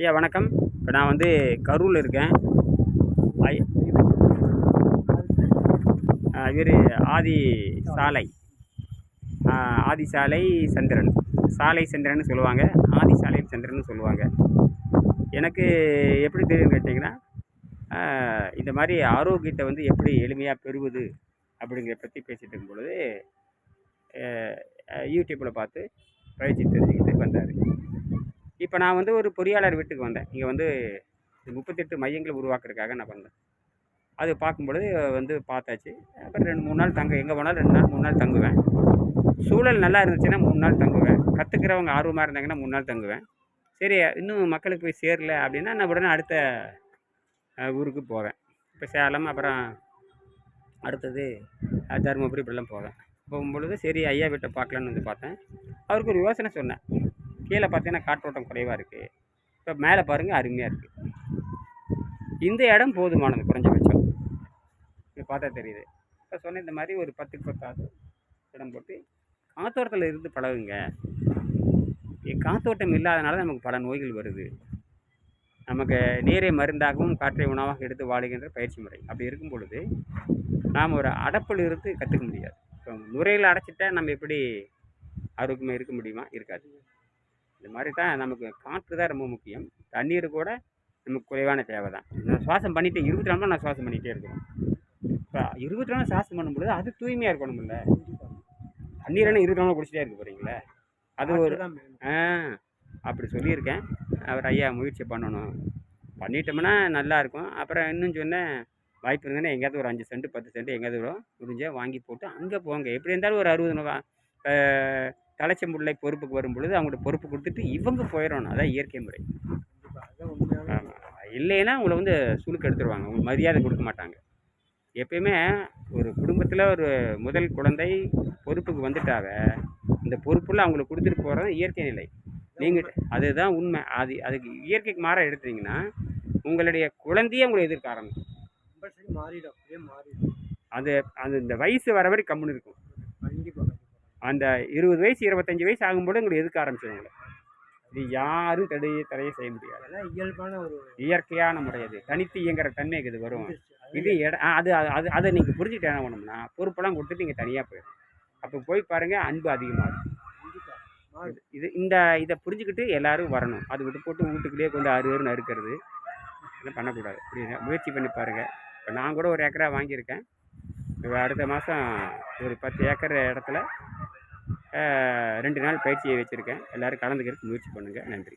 ஐயா வணக்கம். இப்போ நான் வந்து கரூரில் இருக்கேன். ஐ இவர் ஆதி சாலை. ஆதி சாலை சந்திரன். சாலை சந்திரன் சொல்லுவாங்க. ஆதி சாலை சந்திரன் சொல்லுவாங்க. எனக்கு எப்படி தெரியும்னு கேட்டிங்கன்னா இந்த மாதிரி ஆரோக்கியத்தை வந்து எப்படி எளிமையாக பெறுவது அப்படிங்கிறத பற்றி பேசிகிட்டு இருக்கும்பொழுது யூடியூப்பில் பார்த்து பயிற்சி தெரிஞ்சுக்கிட்டு வந்தார். இப்போ நான் வந்து ஒரு பொறியாளர் வீட்டுக்கு வந்தேன். இங்கே வந்து முப்பத்தெட்டு மையங்களை உருவாக்குறதுக்காக நான் வந்தேன். அது பார்க்கும்பொழுது வந்து பார்த்தாச்சு. அப்புறம் ரெண்டு மூணு நாள் தங்க எங்கே போனாலும் ரெண்டு நாள் மூணு நாள் தங்குவேன். சூழல் நல்லா இருந்துச்சுன்னா மூணு நாள் தங்குவேன். கற்றுக்கிறவங்க ஆர்வமாக இருந்தாங்கன்னா மூணு நாள் தங்குவேன். சரி இன்னும் மக்களுக்கு போய் சேரல அப்படின்னா நான் உடனே அடுத்த ஊருக்கு போவேன். இப்போ சேலம் அப்புறம் அடுத்தது தருமபுரி இப்படிலாம் போவேன். போகும்பொழுது சரி ஐயா வீட்டை பார்க்கலான்னு வந்து பார்த்தேன். அவருக்கு ஒரு யோசனை சொன்னேன். கீழே பார்த்தீங்கன்னா காற்றோட்டம் குறைவாக இருக்குது இப்போ மேலே பாருங்கள் அருமையாக இருக்குது இந்த இடம் போதுமானது குறைஞ்சபட்சம். இது பார்த்தா தெரியுது. இப்போ சொன்ன இந்த மாதிரி ஒரு பத்துக்கு பத்தாவது இடம் போட்டு காத்தோட்டத்தில் இருந்து பழகுங்க. காத்தோட்டம் இல்லாதனால தான் நமக்கு பல நோய்கள் வருது. நமக்கு நீரை மருந்தாகவும் காற்றை உணவாக எடுத்து வாழுகின்ற பயிற்சி முறை. அப்படி இருக்கும் பொழுது நாம் ஒரு அடப்பில் இருந்து கற்றுக்க முடியாது. இப்போ நுரையில் அடைச்சிட்டா நம்ம எப்படி ஆரோக்கியமாக இருக்க முடியுமா? இருக்காது. இந்த மாதிரி தான் நமக்கு காற்று தான் ரொம்ப முக்கியம். தண்ணீர் கூட நமக்கு குறைவான தேவை தான். நான் சுவாசம் பண்ணிட்டு இருபத்தி நாலு நான் சுவாசம் பண்ணிகிட்டே இருக்கணும் இப்போ இருபத்தி நாலு சுவாசம் பண்ணும்பொழுது அது தூய்மையாக இருக்கணும்ல. தண்ணீர் என்ன இருபத்தி நாலு குடிச்சிட்டே இருக்க போகிறீங்களே அது ஒரு ஆ அப்படி சொல்லியிருக்கேன். அவர் ஐயா முயற்சி பண்ணணும். பண்ணிட்டோம்னா நல்லா இருக்கும். அப்புறம் இன்னும் சொன்னேன் வாய்ப்பு இருந்ததுன்னா எங்கேயாவது ஒரு அஞ்சு சென்ட் பத்து சென்ட் எங்கேயாவது வரும் முடிஞ்சால் வாங்கி போட்டு அங்கே போங்க. எப்படி இருந்தாலும் ஒரு அறுபது தலைச்சம்புள்ளை பொறுப்புக்கு வரும் பொழுது அவங்கள்ட்ட பொறுப்பு கொடுத்துட்டு இவங்க போயிடணும். அதான் இயற்கை முறை. ஆமா. இல்லைன்னா உங்களை வந்து சுலுக்கு எடுத்துருவாங்க. உங்களுக்கு மரியாதை கொடுக்க மாட்டாங்க. எப்பயுமே ஒரு குடும்பத்தில் ஒரு முதல் குழந்தை பொறுப்புக்கு வந்துட்டாவ இந்த பொறுப்புல அவங்களுக்கு கொடுத்துட்டு போகிறது இயற்கை நிலை. நீங்கள் அதுதான் உண்மை. அது அதுக்கு இயற்கைக்கு மாற எடுத்தீங்கன்னா உங்களுடைய குழந்தையே உங்களை எதிர்க்க ஆரம்பிக்கும். மாறிடும். அது அது இந்த வயசு வர வரை கம்முன்னு இருக்கும். அந்த இருபது வயசு இருபத்தஞ்சி வயசு ஆகும்போது உங்களை எதிர்க்க ஆரம்பிச்சிடும் உங்களை இது யாரும் தடை தடையை செய்ய முடியாது. இயல்பான ஒரு இயற்கையான முறை அது தனித்து இயங்குற தன்மைக்கு இது வரும். இது இட அது அது- அது நீங்கள் புரிஞ்சுட்டு என்ன பண்ணணும்னா பொறுப்பெல்லாம் கொடுத்துட்டு நீங்கள் தனியாக போயிடும் அப்போ போய் பாருங்கள் அன்பு அதிகமாகும் கண்டிப்பா. மாறும் இது இந்த இதை புரிஞ்சுக்கிட்டு எல்லாரும் வரணும். அது விட்டு போட்டு வீட்டுக்குள்ளேயே கொஞ்சம் அறு அறுன்னு அறுக்கிறது. இதெல்லாம் பண்ணக்கூடாது. புரியுது முயற்சி பண்ணி பாருங்கள் இப்போ நான் கூட ஒரு ஏக்கரா வாங்கியிருக்கேன். இப்ப அடுத்த மாதம் ஒரு பத்து ஏக்கர் இடத்துல ரெண்டு நாள் பயிற்சியை வச்சுருக்கேன். எல்லோரும் கலந்துக்கிறதுக்கு முயற்சி பண்ணுங்கள் நன்றி.